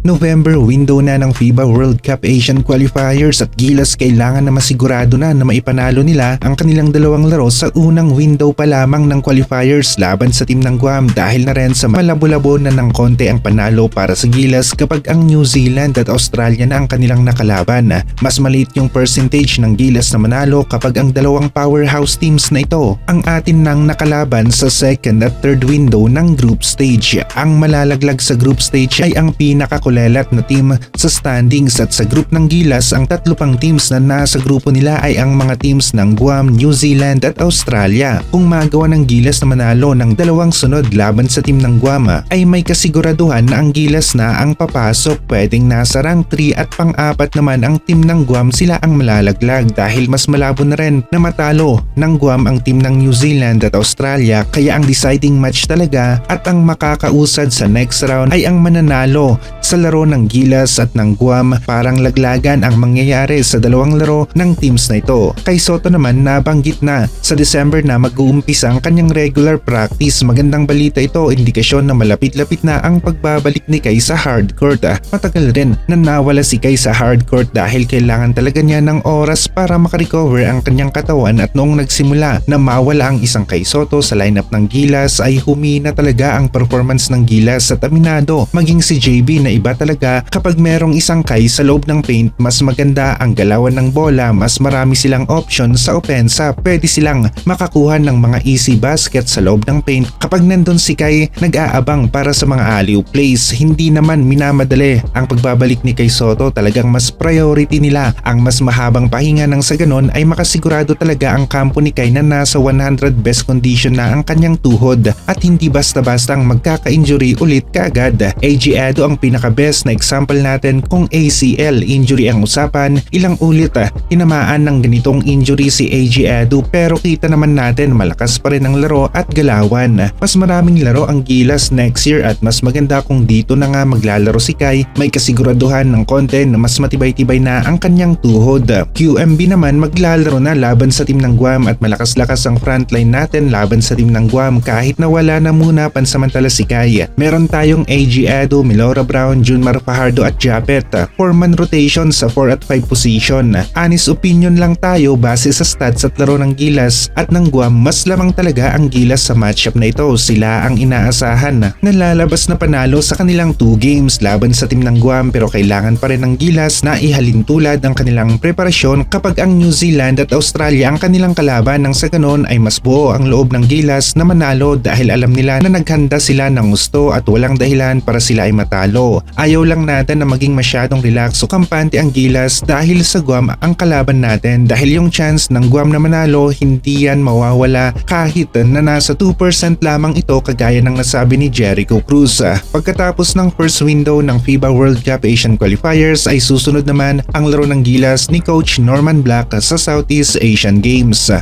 November window na ng FIBA World Cup Asian Qualifiers at Gilas kailangan na masigurado na na maipanalo nila ang kanilang dalawang laro sa unang window pa lamang ng qualifiers laban sa team ng Guam dahil na rin sa malabo-labo na ng konti ang panalo para sa Gilas kapag ang New Zealand at Australia na ang kanilang nakalaban. Mas maliit yung percentage ng Gilas na manalo kapag ang dalawang powerhouse teams na ito ang atin nang nakalaban sa second at third window ng group stage. Ang malalaglag sa group stage ay ang pinakakulelat na team sa standings at sa group ng Gilas ang tatlo pang teams na nasa grupo nila ay ang mga teams ng Guam, New Zealand at Australia. Kung magawa ng Gilas na manalo ng dalawang sunod laban sa team ng Guam ay may kasiguraduhan na ang Gilas na ang papasok pwedeng nasa rank 3 at pang-apat naman ang team ng Guam sila ang malalaglag dahil mas malabo na rin na matalo ng Guam ang team ng New Zealand at Australia kaya ang deciding match talaga at ang makakausad sa next round ay ang mananalo sa laro ng Gilas at ng Guam parang laglagan ang mangyayari sa dalawang laro ng teams na ito. Kay Soto naman nabanggit na sa December na mag-uumpisa ang kanyang regular practice. Magandang balita ito, indikasyon na malapit-lapit na ang pagbabalik ni Kay sa hardcourt. Ah, Matagal rin na nawala si Kay sa hardcourt dahil kailangan talaga niya ng oras para makarecover ang kanyang katawan at noong nagsimula na mawala ang isang Kay Soto sa lineup ng Gilas ay humina talaga ang performance ng Gilas at aminado maging si JB na iba talaga kapag merong isang Kay sa loob ng paint mas maganda ang galawan ng bola mas marami silang option sa opensa. Pwede silang makakuha ng mga easy basket sa loob ng paint. Kapag nandun si Kay nag-aabang para sa mga alley plays. Hindi naman minamadali. Ang pagbabalik ni Kay Soto talagang mas priority nila. Ang mas mahabang pahinga ng sa ganon ay makasigurado talaga ang kampo ni Kay na nasa 100 best condition na ang kanyang tuhod. At hindi basta-bastang magkaka-injury ulit kaagad. AG Edo ang pinaka-best na example natin kung ACL injury ang usapan, ilang ulit ah, tinamaan ng ganitong injury si AG Edo pero kita naman natin malakas pa rin ang laro at galawan. Mas maraming laro ang Gilas next year at mas maganda kung dito na nga maglalaro si Kai may kasiguraduhan ng konti na mas matibay-tibay na ang kanyang tuhod. QMB naman maglalaro na laban sa team ng Guam at malakas-lakas ang frontline natin laban sa team ng Guam kahit na wala na muna pansamantala si Kai. Meron tayong AG Edo, Milora Brown, Junmar Fajardo at Japet. 4-man rotation sa 4 at 5 position. Honest opinion lang tayo base sa stats at laro ng Gilas at ng Guam mas lamang talaga ang Gilas sa matchup na ito. Sila ang inaasahan na lalabas na panalo sa kanilang 2 games laban sa team ng Guam pero kailangan pa rin ng Gilas na ihalin tulad ang kanilang preparasyon kapag ang New Zealand at Australia ang kanilang kalaban nang sa ganon ay mas buo ang loob ng Gilas na manalo dahil alam nila na naghanda sila ng gusto at walang dahilan para sila ay matalo. Ayaw lang natin na maging masyadong relax o kampante ang Gilas dahil sa Guam ang kalaban natin dahil yung chance ng Guam na manalo hindi yan mawawala kahit na nasa 2% lamang ito kagaya ng nasabi ni Jericho Cruz. Pagkatapos ng first window ng FIBA World Cup Asian Qualifiers ay susunod naman ang laro ng Gilas ni Coach Norman Black sa Southeast Asian Games.